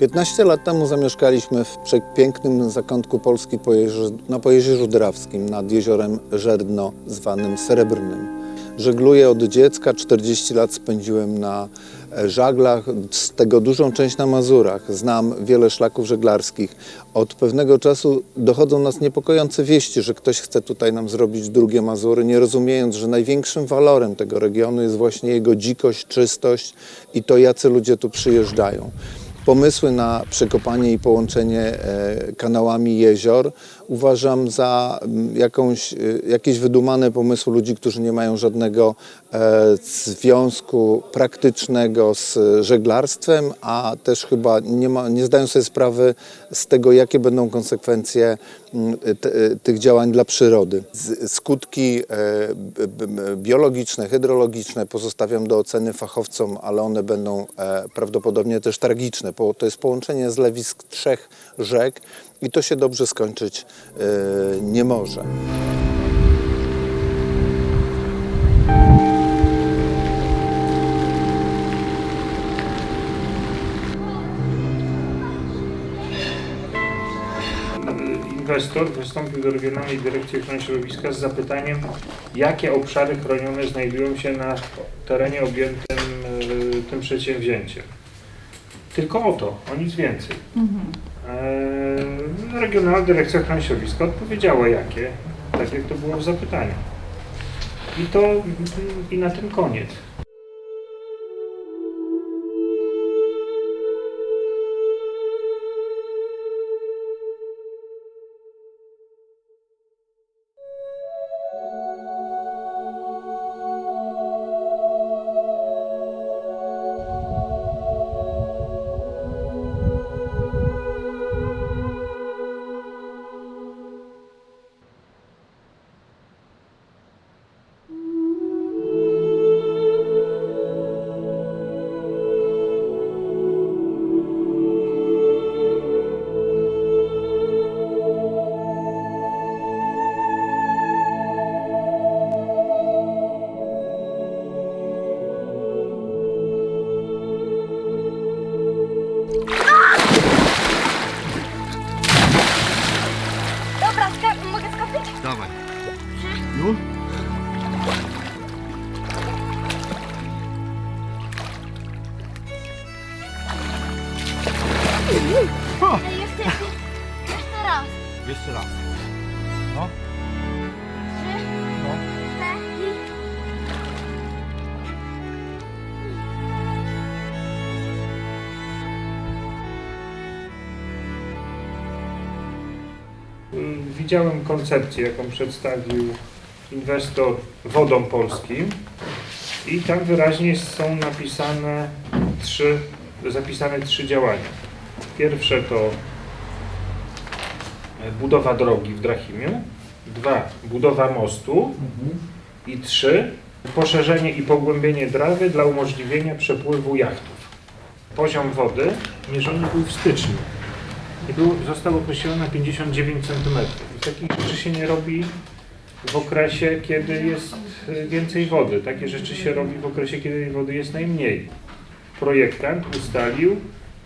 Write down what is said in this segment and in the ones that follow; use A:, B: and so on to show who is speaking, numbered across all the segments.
A: 15 lat temu zamieszkaliśmy w przepięknym zakątku Polski na Pojezierzu Drawskim nad jeziorem Żerdno zwanym Srebrnym. Żegluję od dziecka, 40 lat spędziłem na e, żaglach, z tego dużą część na Mazurach. Znam wiele szlaków żeglarskich. Od pewnego czasu dochodzą nas niepokojące wieści, że ktoś chce tutaj nam zrobić drugie Mazury, nie rozumiejąc, że największym walorem tego regionu jest właśnie jego dzikość, czystość i to, jacy ludzie tu przyjeżdżają. Pomysły na przekopanie i połączenie e, kanałami jezior uważam za mm, jakąś, e, jakieś wydumane pomysły ludzi, którzy nie mają żadnego e, związku praktycznego z żeglarstwem, a też chyba nie, ma, nie zdają sobie sprawy z tego, jakie będą konsekwencje mm, te, tych działań dla przyrody. Skutki e, biologiczne, hydrologiczne pozostawiam do oceny fachowcom, ale one będą e, prawdopodobnie też tragiczne. To jest połączenie zlewisk trzech rzek i to się dobrze skończyć e, nie może.
B: Inwestor wystąpił do Regionalnej Dyrekcji Ochrony Środowiska z zapytaniem, jakie obszary chronione znajdują się na terenie objętym e, tym przedsięwzięciem. Tylko o to, o nic więcej. E, Regionalna Dyrekcja Ochrony Środowiska odpowiedziała jakie, tak jak to było w zapytaniu. I to i na tym koniec. Widziałem koncepcję, jaką przedstawił inwestor Wodom Polskim i tam wyraźnie są napisane trzy, zapisane trzy działania. Pierwsze to budowa drogi w Drachimiu, dwa, budowa mostu i trzy, poszerzenie i pogłębienie drawy dla umożliwienia przepływu jachtów. Poziom wody mierzony był w styczniu i był, został określony na 59 cm. Takich rzeczy się nie robi w okresie, kiedy jest y, więcej wody. Takie rzeczy się robi w okresie, kiedy wody jest najmniej. Projektant ustalił,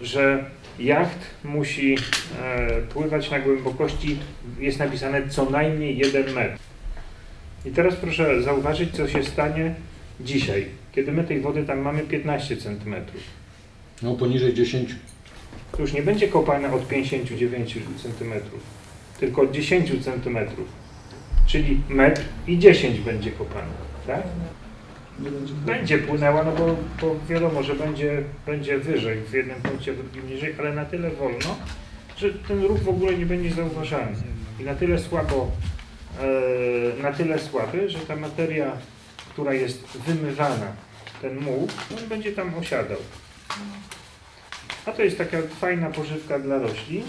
B: że jacht musi e, pływać na głębokości, jest napisane co najmniej 1 metr. I teraz proszę zauważyć, co się stanie dzisiaj, kiedy my tej wody tam mamy 15 centymetrów.
C: No poniżej 10.
B: To już nie będzie kopane od 59 cm, tylko od 10 cm. Czyli metr i 10 będzie kopane, tak? Będzie płynęła, no bo, bo wiadomo, że będzie, będzie wyżej w jednym punkcie, w drugim niżej, ale na tyle wolno, że ten ruch w ogóle nie będzie zauważalny. I na tyle słabo, e, na tyle słaby, że ta materia, która jest wymywana, ten muł, on będzie tam osiadał. A to jest taka fajna pożywka dla roślin,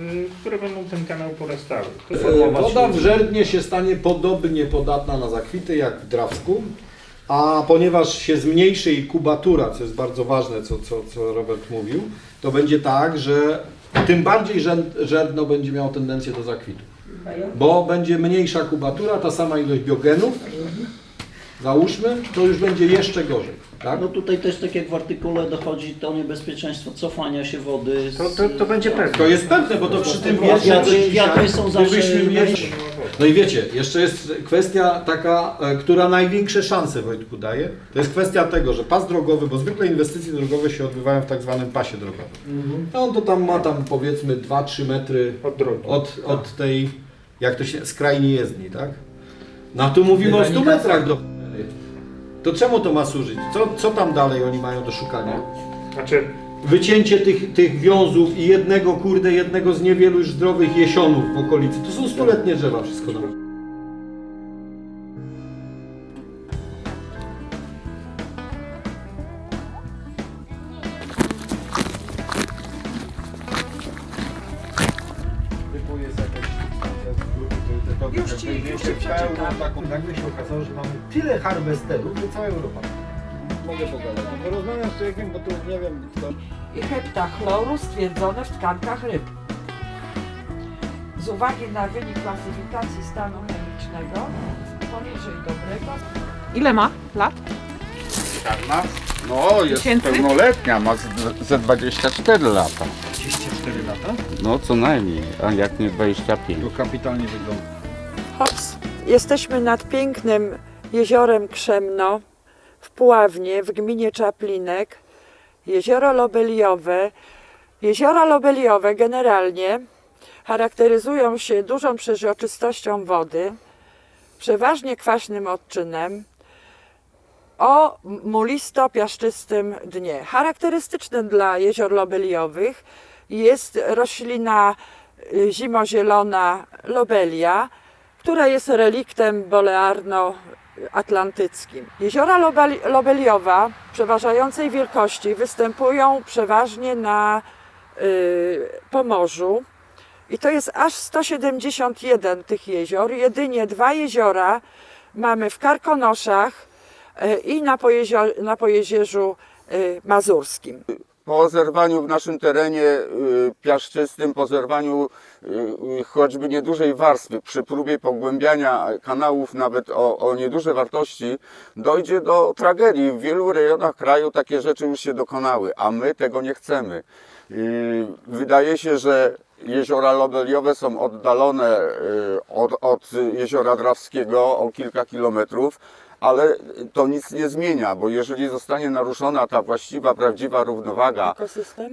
B: y, które będą ten kanał porastały. To formować
D: Woda w. Żerdnie się stanie podobnie podatna na zakwity jak w Drawsku, a ponieważ się zmniejszy jej kubatura, co jest bardzo ważne, co, co, co Robert mówił, to będzie tak, że tym bardziej Żer- Żerdno będzie miało tendencję do zakwitu. Bo będzie mniejsza kubatura, ta sama ilość biogenów, załóżmy, to już będzie jeszcze gorzej. Tak?
E: No tutaj też tak jak w artykule dochodzi to niebezpieczeństwo cofania się wody. Z,
B: To, to, to będzie pewne.
D: To jest pewne, bo to przy tym
E: Wiatry-
D: wietrze
E: wiatry są zawsze
D: gdybyśmy mieli... No i wiecie, jeszcze jest kwestia taka, e, która największe szanse Wojtku daje. To jest kwestia tego, że pas drogowy, bo zwykle inwestycje drogowe się odbywają w tak zwanym pasie drogowym. No on to tam ma tam powiedzmy 2-3 metry
B: Od drogi.
D: od, od tej, jak to się, skrajni jezdni, tak? No a tu mówimy o 100 metrach do To czemu to ma służyć? Co, co tam dalej oni mają do szukania?
B: Znaczy,
D: Wycięcie tych, tych wiązów i jednego, kurde, jednego z niewielu już zdrowych jesionów w okolicy. To są stuletnie drzewa wszystko tam.
F: Przeczytam.
D: taką, nagle się okazało, że mamy tyle harwesterów, że cała Europa. Mogę pogadać. No Porozmawiam z człowiekiem, bo tu nie wiem, kto...
F: i heptachloru stwierdzone w tkankach ryb. Z uwagi na wynik klasyfikacji stanu chemicznego poniżej dobrego. Ile ma lat?
G: Czarna? No, jest
F: Tysięcy?
G: pełnoletnia, ma z- ze 24 lata.
D: 24 lata?
G: No co najmniej, a jak nie 25.
D: To kapitalnie wygląda.
F: Jesteśmy nad pięknym jeziorem Krzemno w Puławnie w gminie Czaplinek. Jezioro Lobeliowe. Jeziora Lobeliowe generalnie charakteryzują się dużą przeźroczystością wody, przeważnie kwaśnym odczynem, o mulisto-piaszczystym dnie. Charakterystycznym dla jezior lobeliowych jest roślina y, zimozielona lobelia, która jest reliktem bolearno-atlantyckim. Jeziora lobel- lobeliowa przeważającej wielkości występują przeważnie na y, Pomorzu i to jest aż 171 tych jezior. Jedynie dwa jeziora mamy w Karkonoszach y, i na, pojezio- na Pojezierzu y, Mazurskim.
G: Po zerwaniu w naszym terenie y, piaszczystym, po zerwaniu y, y, choćby niedużej warstwy, przy próbie pogłębiania kanałów nawet o, o nieduże wartości, dojdzie do tragedii. W wielu rejonach kraju takie rzeczy już się dokonały, a my tego nie chcemy. Wydaje się, że jeziora lobeliowe są oddalone od, od jeziora Drawskiego o kilka kilometrów, ale to nic nie zmienia, bo jeżeli zostanie naruszona ta właściwa, prawdziwa równowaga,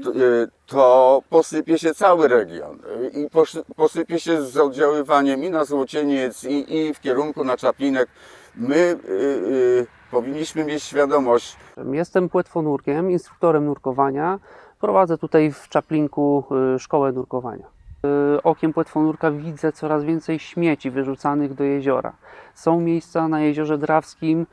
G: to, y, to posypie się cały region y, i posypie się z oddziaływaniem i na Złocieniec i, i w kierunku na Czaplinek. My y, y, powinniśmy mieć świadomość,
H: Jestem płetwonurkiem, instruktorem nurkowania. Prowadzę tutaj w Czaplinku y, szkołę nurkowania. Y, Okiem płetwonurka widzę coraz więcej śmieci wyrzucanych do jeziora. Są miejsca na jeziorze Drawskim,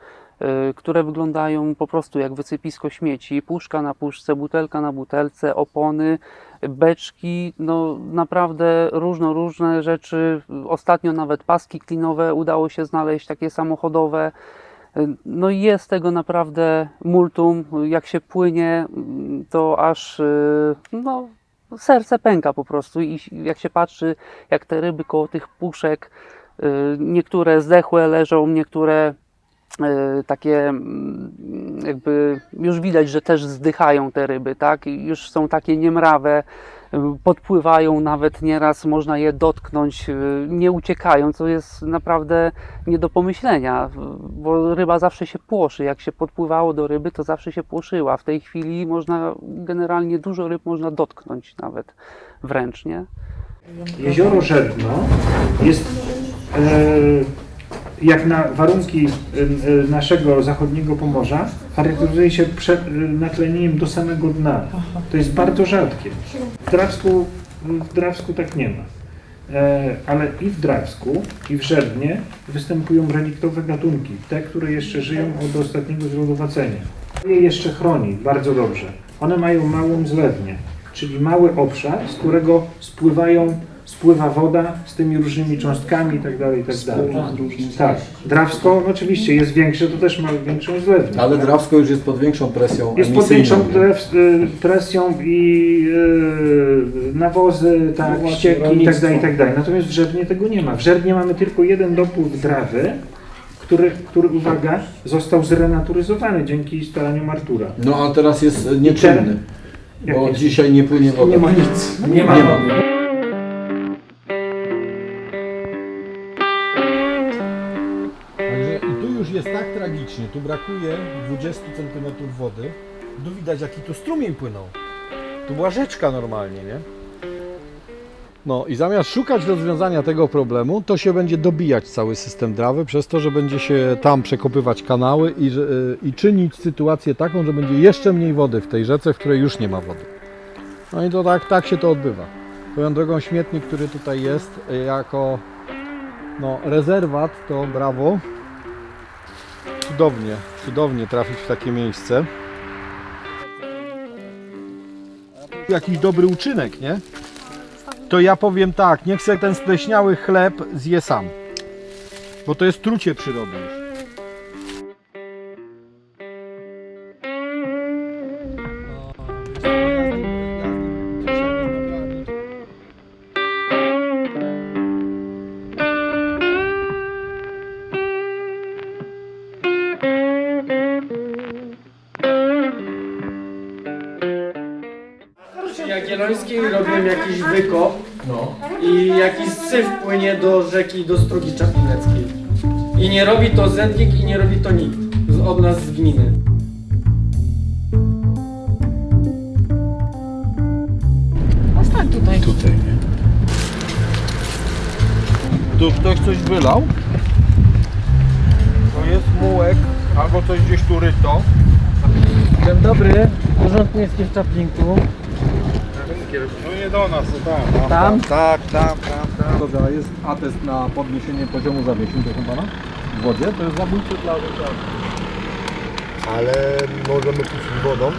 H: y, które wyglądają po prostu jak wysypisko śmieci. Puszka na puszce, butelka na butelce, opony, beczki, no naprawdę różno różne rzeczy. Ostatnio nawet paski klinowe udało się znaleźć, takie samochodowe. No jest tego naprawdę multum. Jak się płynie, to aż y, no, serce pęka po prostu. I jak się patrzy, jak te ryby koło tych puszek, y, niektóre zdechłe leżą, niektóre y, takie mm, jakby już widać, że też zdychają te ryby, tak? Już są takie niemrawe, podpływają nawet nieraz, można je dotknąć, y, nie uciekają, co jest naprawdę nie do pomyślenia, bo ryba zawsze się płoszy. Jak się podpływało do ryby, to zawsze się płoszyła. W tej chwili można generalnie dużo ryb można dotknąć nawet wręcz, nie?
B: Jezioro Żerdno jest e, jak na warunki e, naszego zachodniego Pomorza charakteryzuje się e, natlenieniem do samego dna. To jest bardzo rzadkie. W Drawsku, w Drawsku tak nie ma. E, ale i w Drawsku, i w Żerdnie występują reliktowe gatunki, te, które jeszcze żyją od ostatniego zlodowacenia. Je jeszcze chroni bardzo dobrze. One mają małą zlewnię, czyli mały obszar, z którego spływają, spływa woda z tymi różnymi cząstkami itd. itd. Tak. Drawsko oczywiście jest większe, to też ma większą zlewnię.
D: Ale Drawsko już jest pod większą presją
B: Jest pod większą y, presją i y, nawozy, tak,
D: No
B: ścieki
D: rolnictwo.
B: itd., itd. Natomiast w Żernie tego nie ma. W Żernie mamy tylko jeden dopływ drawy, który, który uwaga, został zrenaturyzowany dzięki staraniom Artura.
D: No a teraz jest nieczynny, bo
B: jest?
D: dzisiaj nie płynie woda.
B: Nie ma nic. Nie ma
D: Nie ma. Tu brakuje 20 cm wody. Tu widać jaki tu strumień płynął. Tu była rzeczka normalnie, nie? No i zamiast szukać rozwiązania tego problemu, to się będzie dobijać cały system drawy przez to, że będzie się tam przekopywać kanały i, i czynić sytuację taką, że będzie jeszcze mniej wody w tej rzece, w której już nie ma wody. No i to tak, tak się to odbywa. Swoją drogą śmietnik, który tutaj jest jako no, rezerwat, to brawo. Cudownie, cudownie trafić w takie miejsce. Jakiś dobry uczynek, nie? To ja powiem tak, niech se ten spleśniały chleb zje sam. Bo to jest trucie przyrody już.
I: Jakiś wykop i jakiś syf płynie do rzeki, do Strugi Czaplineckiej. I nie robi to Zednik i nie robi to nikt z- od nas z gminy.
D: Tu ktoś coś wylał? To jest mułek, albo coś gdzieś tu ryto.
I: Dzień dobry, Urząd Miejski w Czaplinku.
D: No nie do nas, tam.
I: Tam?
D: Tak, tam, tam, tam. Dobrze, a jest atest na podniesienie poziomu zawiesień, proszę pana? W wodzie? To jest zabójcze dla
J: Ale możemy puścić wodą.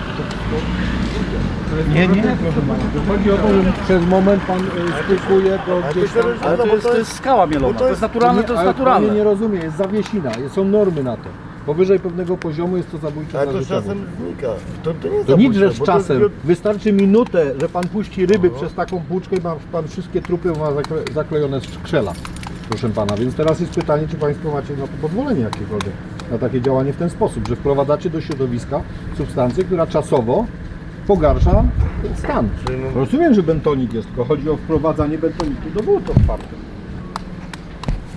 D: Nie, nie, proszę pana. Chodzi o to, że przez moment pan do
J: Ale to
D: gdzieś tam...
J: się rozumie, bo to jest
E: skała mielona,
J: to jest
D: Nie, ale Pan nie rozumie, jest zawiesina, jest- są normy na to. Powyżej pewnego poziomu jest to zabójcze
J: Ale to
D: życia.
J: czasem znika. To, to nie jest
D: To nic, że z
J: bo to jest
D: czasem.
J: bio-
D: Wystarczy minutę, że pan puści ryby przez taką płuczkę i ma pan wszystkie trupy ma zakle, zaklejone z skrzela. Proszę pana, więc teraz jest pytanie, czy państwo macie na to pozwolenie jakiekolwiek na takie działanie w ten sposób, że wprowadzacie do środowiska substancję, która czasowo pogarsza stan.
J: Czyli no-
D: Rozumiem, że bentonik jest, tylko chodzi o wprowadzanie bentoniku do wód otwartych.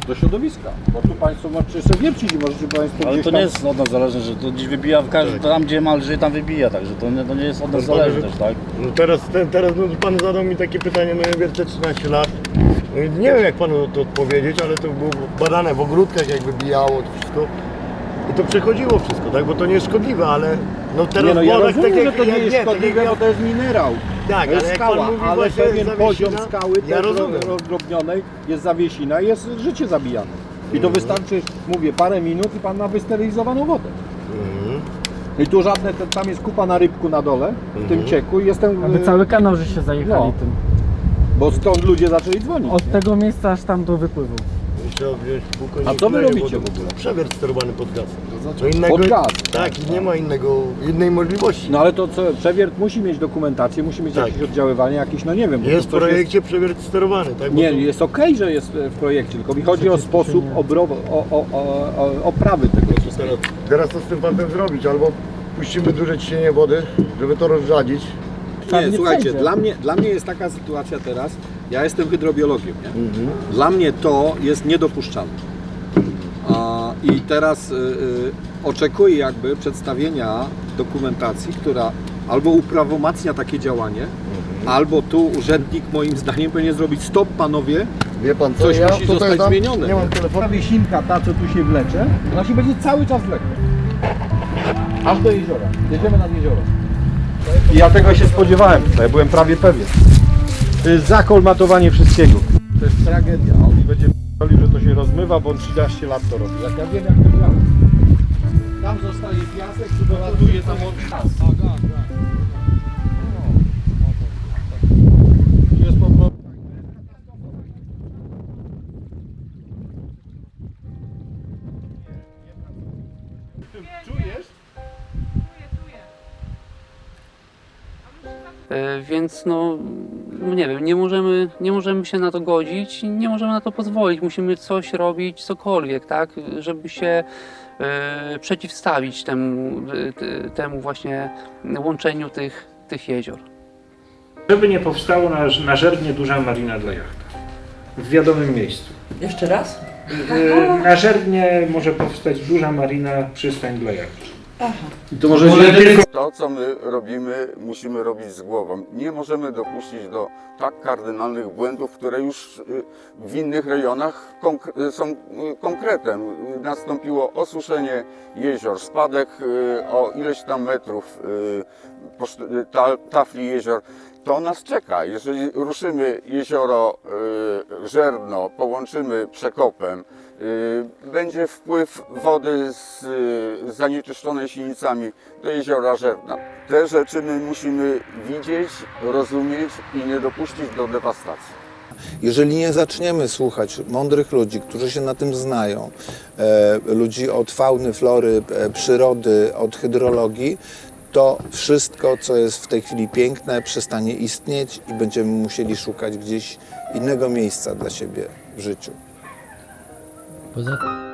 D: Do środowiska, bo tu państwo możecie jeszcze wiercić i możecie państwo
E: Ale
D: gdzieś
E: to
D: tam...
E: nie jest od nas zależne, że to gdzieś wybija w każdym, tam gdzie ma lży, tam wybija, także to nie, to nie jest od nas
J: powiem,
E: zależne
J: że-
E: też, tak?
J: No teraz, teraz no, pan zadał mi takie pytanie, no ja wiercę 13 lat. No i nie wiem jak panu to odpowiedzieć, ale to było badane w ogródkach, jak wybijało to wszystko. I to przechodziło wszystko, tak? Bo to nie jest szkodliwe, ale no teraz
D: Nie no, ja rozumiem,
J: tak
D: że
J: jak,
D: to nie
J: jak
D: jest
J: tak jak
D: szkodliwe,
J: ja-
D: bo to jest minerał.
J: Tak,
D: jest
J: ale jak
D: skała,
J: pan mówi
D: ale
J: właśnie
D: pewien
J: zawiesina,
D: poziom skały
J: ja rozumiem.
D: rozdrobnionej jest zawiesina i jest życie zabijane. I
J: Mhm.
D: to wystarczy, mówię, parę minut i pan ma wysterylizowaną wodę.
J: Mhm.
D: I tu żadne, te- tam jest kupa na rybku na dole, w tym cieku i jestem...
I: Aby
D: y,
I: cały kanał, że się zajechali
D: No.
I: tym.
D: Bo stąd ludzie zaczęli dzwonić.
I: Od tego miejsca aż tam do wypływu.
J: Trzeba wziąć
D: A co wy robicie w ogóle?
J: Przewiert sterowany pod gaz.
D: Znaczy
J: No innego,
D: pod gaz.
J: Tak, i nie ma innego, innej możliwości.
D: No ale to co, przewiert musi mieć dokumentację, musi mieć
J: Tak.
D: jakieś oddziaływanie, jakieś, no nie wiem. bo
J: Jest w
D: to coś
J: projekcie przewiert sterowany, tak? Bo
D: Nie,
J: to-
D: jest okej, że jest w projekcie, tylko mi chodzi o sposób obro, o, o, o, o, oprawy tego wszystkiego.
J: Teraz, teraz co z tym fantem zrobić? Albo puścimy duże ciśnienie wody, żeby to rozrzadzić.
I: Tam
D: Nie,
I: nie
D: słuchajcie,
I: przejdzie.
D: dla mnie, dla mnie jest taka sytuacja teraz, ja jestem hydrobiologiem, nie? Dla mnie to jest niedopuszczalne. I teraz y, y, oczekuję jakby przedstawienia dokumentacji, która albo uprawomacnia takie działanie, albo tu urzędnik moim zdaniem powinien zrobić stop panowie,
J: Wie pan co,
D: Coś
J: ja
D: musi
J: tutaj
D: zostać
J: dam-
D: zmienione.
J: Nie mam telefonu.
D: Ta wiesinka, ta co tu się wlecze, ona się będzie cały czas wlekła. Aż do jeziora. Jedziemy nad jezioro. I ja tego się spodziewałem tutaj, byłem prawie pewien. To jest zakolmatowanie wszystkiego. To jest tragedia. On mi będzie mówił, że to się rozmywa, bo on 13 lat to robi. Jak ja wiem jak to działa. Tam zostaje piasek, który dolatuje tam od czas. Jest po prostu... Czujesz?
K: Czuję, czuję.
H: E, Więc no, nie wiem, nie możemy, nie możemy się na to godzić, nie możemy na to pozwolić. Musimy coś robić, cokolwiek, tak, żeby się e, przeciwstawić temu, t- temu właśnie łączeniu tych, tych jezior.
B: Żeby nie powstało na, na duża marina dla jachtu. W wiadomym miejscu.
F: Jeszcze raz?
B: Y, Na Żerdnie może powstać duża marina, przystań dla jachtu.
D: I to może
B: Może tylko
G: To, co my robimy, musimy robić z głową. Nie możemy dopuścić do tak kardynalnych błędów, które już y, w innych rejonach konkre- są y, konkretem. Y, Nastąpiło osuszenie jezior, spadek y, o ileś tam metrów y, y, tafli jezior. To nas czeka. Jeżeli ruszymy jezioro y, Żerno, połączymy przekopem, y, będzie wpływ wody z y, zanieczyszczonej silnicami do jeziora Żerna. Te rzeczy my musimy widzieć, rozumieć i nie dopuścić do dewastacji.
A: Jeżeli nie zaczniemy słuchać mądrych ludzi, którzy się na tym znają, e, ludzi od fauny, flory, e, przyrody, od hydrologii, to wszystko, co jest w tej chwili piękne, przestanie istnieć i będziemy musieli szukać gdzieś innego miejsca dla siebie w życiu.
I: O zaten...